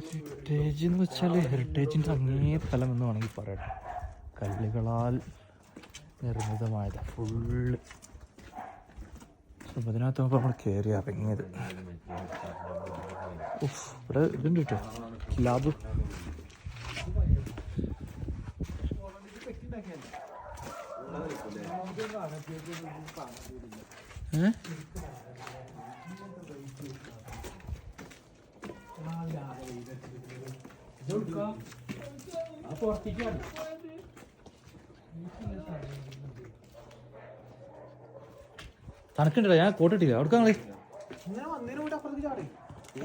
Heritage എന്ന് വെച്ചാൽ ഹെറിറ്റേജിന്റെ അങ്ങേ സ്ഥലം എന്ന് വേണമെങ്കിൽ പറയട്ടെ കല്ലുകളാൽ നിർമ്മിതമായത്. ഫുള്ള് അപ്പോൾ ഇതിനകത്ത് നമുക്ക് നമ്മൾ കയറി ഇറങ്ങിയത്. ഇവിടെ ഇതുണ്ട് കേട്ടോ. ലാബ് ഏ? തണുക്കുണ്ടോ ഞാൻ കോട്ടിട്ടില്ല അവിടെ കളി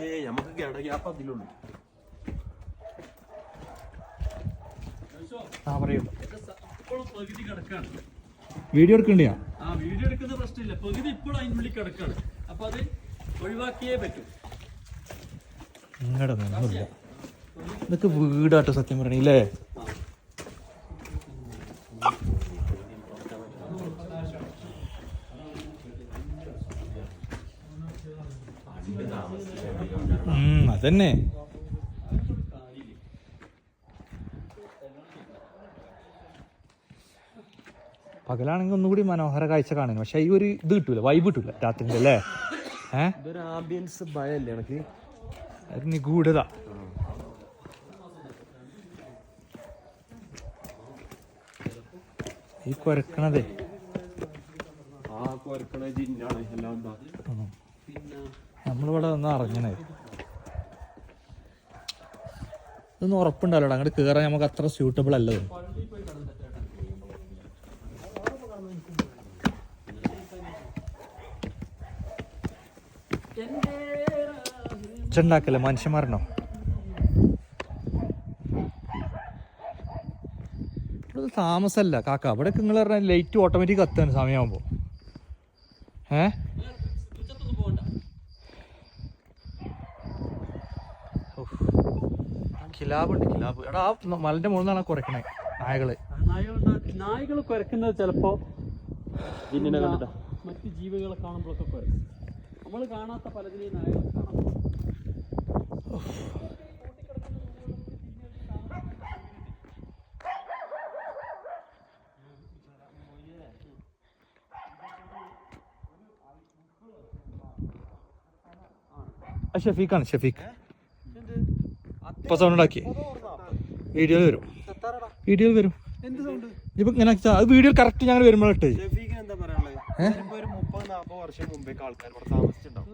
ഏയ് നമുക്ക് ഗഡ ഗ്യാപ്പ് അതിലുള്ളൂ ആ പറയൂ. ഇപ്പോഴും പകുതി കിടക്കാണ് വീഡിയോ എടുക്കണ്ടിയാ? ആ വീഡിയോ എടുക്കുന്ന പ്രശ്നമില്ല. പകുതി ഇപ്പോഴും അതിനുള്ളിൽ കിടക്കാണ്. അപ്പൊ അത് ഒഴിവാക്കിയേ പറ്റൂ. നിങ്ങളുടെ ഇതൊക്കെ വീടാട്ടോ സത്യം പറയണില്ലേ അതന്നെ. പകലാണെങ്കിൽ ഒന്നുകൂടി മനോഹര കാഴ്ച കാണുന്നു. പക്ഷെ ഈ ഒരു ഇത് കിട്ടൂല വൈബ് കിട്ടൂല രാത്രി അല്ലേ ഏഹ് ആംബിയൻസ് ഭയല്ലേ എനിക്ക്? നിഗൂഢത. ഈ കുരക്കണതേ. ആ കൊരക്കണ ജിന്നാണ് എല്ലാം എന്താ നമ്മളിവിടെ ഒന്ന് അറിഞ്ഞണേ ഇതൊന്നും ഉറപ്പുണ്ടല്ലോ അങ്ങോട്ട് കയറാൻ നമുക്ക് അത്ര സ്യൂട്ടബിൾ അല്ല ഇത്. ഇച്ചുണ്ടാക്കല്ലേ ഇവിടെ താമസമല്ല കാക്ക ഇവിടെ നിങ്ങൾ പറഞ്ഞാൽ ലൈറ്റ് ഓട്ടോമാറ്റിക് കത്താണ് സമയമാകുമ്പോൾ ഏ? കിലാബുണ്ട് കിലാബ്. എടാ ആ മലന്റെ മുകളിൽ നിന്നാണ് കുറയ്ക്കണേ നായകൾ. നായകൾ കുറയ്ക്കുന്നത് കുരക്കുന്നത് ചിലപ്പോ മറ്റ് ജീവികളെ കാണുമ്പോഴൊക്കെ കുരക്കും. നമ്മൾ കാണാത്ത പലതിനെയും നായകൾ കാണാം ആ ഷഫീഖാണ് ഷഫീഖ്. ഇപ്പൊ സൗണ്ട് ഉണ്ടാക്കി. വീഡിയോ വരും. വീഡിയോയിൽ വരും. ഇപ്പൊ ഇങ്ങനെ അത് വീഡിയോ കറക്റ്റ് ഞങ്ങൾ വരുമ്പോഴേ ഷെഫീഖിന് എന്താ പറയാനുള്ളത് ഒരു മുപ്പത് നാപ്പത് വർഷം മുമ്പേ ആൾക്കാർ ഇവിടെ താമസിച്ചിട്ടുണ്ടാവും.